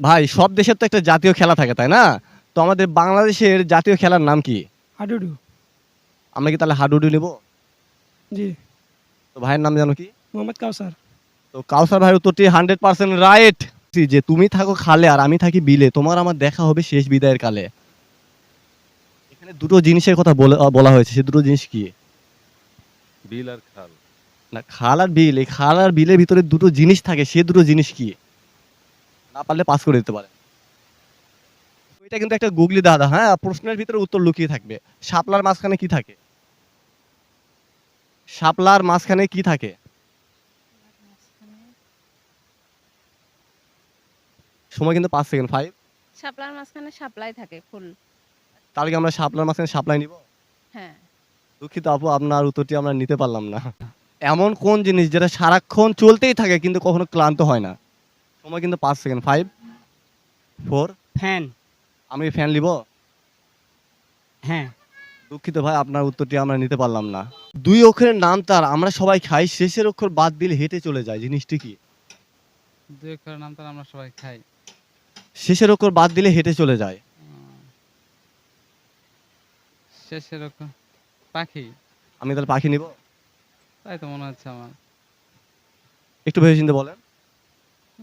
ভাই সব দেশের তো একটা জাতীয় খেলা থাকে তাই না? তো আমাদের বাংলাদেশের জাতীয় খেলার নাম কি? হাডুডু। আমরা কি তাহলে হাডুডু নেব? জি। তো ভাইয়ের নাম জানো কি? মোহাম্মদ কাউসার। তো কাউসার ভাই উত্তরটি হান্ড্রেড পার্সেন্ট রাইট। যে তুমি থাকো খালে আর আমি থাকি বিলে তোমার আমার দেখা হবে শেষ বিদায়ের কালে। এখানে দুটো জিনিসের কথা বলে বলা হয়েছে সে দুটো জিনিস কি? বিল আর খাল। না খাল আর বিল এই খাল আর বিলের ভিতরে দুটো জিনিস থাকে সে দুটো জিনিস কি? না পারলে পাস করে দিতে পারে এটা কিন্তু একটা গুগলি দাদা হ্যাঁ? প্রশ্নের ভিতরে উত্তর লুকিয়ে থাকবে। শাপলার মাঝখানে কি থাকে? শাপলার মাঝখানে কি থাকে? সময় কিন্তু পাঁচ সেকেন্ড ফাইভ শাপলার মাঝখানে শাপলাই থাকে ফুল। তাহলে কি আমরা শাপলার মাঝখানে সাপ্লাই নিব? হ্যাঁ। দুঃখিত আপু আপনার উত্তরটি আমরা নিতে পারলাম না। এমন কোন জিনিস যেটা সারাক্ষণ চলতেই থাকে কিন্তু কখনো ক্লান্ত হয় না? সময় কিন্তু পাঁচ সেকেন্ড ফাইভ ফোর ফ্যান আমি ফ্যান নিব? হ্যাঁ। দুঃখিত ভাই আপনার উত্তরটি আমরা নিতে পারলাম না। দুই অক্ষরের নাম তার আমরা সবাই খাই শেষের অক্ষর বাদ দিলে হেঁটে চলে যায় জিনিসটি কি? দুই অক্ষরের নাম তার আমরা সবাই খাই। শেষের অক্ষর বাদ দিলে হেঁটে চলে যায়। শেষের অক্ষর পাখি। আমি তাহলে পাখি নিব? তাই তো মনে হচ্ছে আমার। একটু ভেবে চিন্তে বলেন।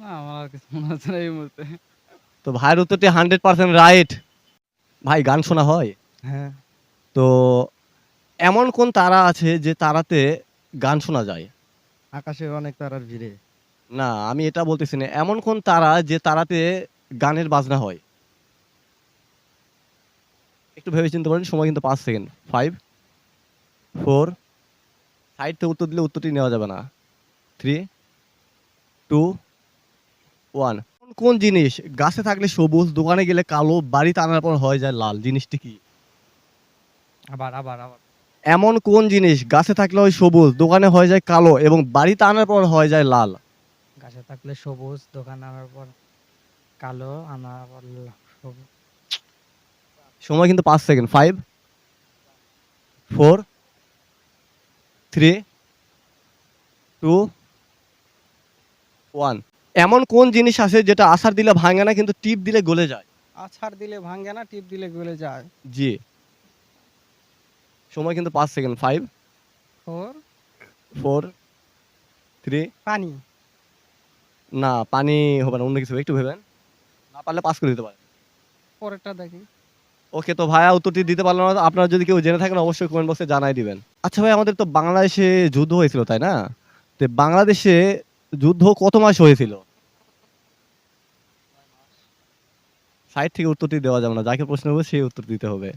না আমার আর কিছু মনে হচ্ছে না এই মুহূর্তে। তো ভাইয়ের উত্তরটি হান্ড্রেড পার্সেন্ট রাইট। ভাই গান শোনা হয়? হ্যাঁ। তো এমন কোন তারা আছে যে তারাতে গান শোনা যায়? আকাশের অনেক তারার ভিড়ে। না আমি এটা বলতেছি না। এমন কোন তারা যে তারাতে গানের বাজনা হয়? একটু ভেবে চিন্তে পারেন সময় কিন্তু পাঁচ সেকেন্ড। ফাইভ ফোর সাইড থেকে উত্তর দিলে উত্তরটি নেওয়া যাবে না। থ্রি টু ওয়ান কোন জিনিস গাছে থাকলে সবুজ দোকানে গেলে কালো বাড়িতে আনার পর হয়ে যায় লাল জিনিসটি কি? আবার আবার আবার। এমন কোন জিনিস গাছে থাকলে হয় সবুজ দোকানে হয়ে যায় কালো এবং বাড়িতে আনার পর হয়ে যায় লাল? গাছে থাকলে সবুজ দোকান আনার পর কালো আনার পর সবুজ। সময় কিন্তু পাঁচ second. Five four three two one এমন কোন জিনিস আছে যেটা আসার দিলে ভাঙে না কিন্তু টিপ দিলে গলে যায়? আছাড় দিলে ভাঙে না টিপ দিলে গলে যায়। জি। সময় কিন্তু পাঁচ second. Five four four three পানি। না পানি হবে না অন্য কিছু একটু ভেবেন। না পারলে পাস করে দিতে পারেন। পরেরটা দেখি। ওকে তো ভাইয়া উত্তরটি দিতে পারলাম না আপনারা যদি কেউ জেনে থাকেন অবশ্যই কমেন্ট বক্সে জানাই দিবেন। আচ্ছা ভাই আমাদের তো বাংলাদেশে যুদ্ধ হয়েছিল তাই না? তো বাংলাদেশে যুদ্ধ কত মাস হয়েছিল? সাইড থেকে উত্তরটি দেওয়া যাবে না। যাকে প্রশ্ন হবে সেই উত্তর দিতে হবে।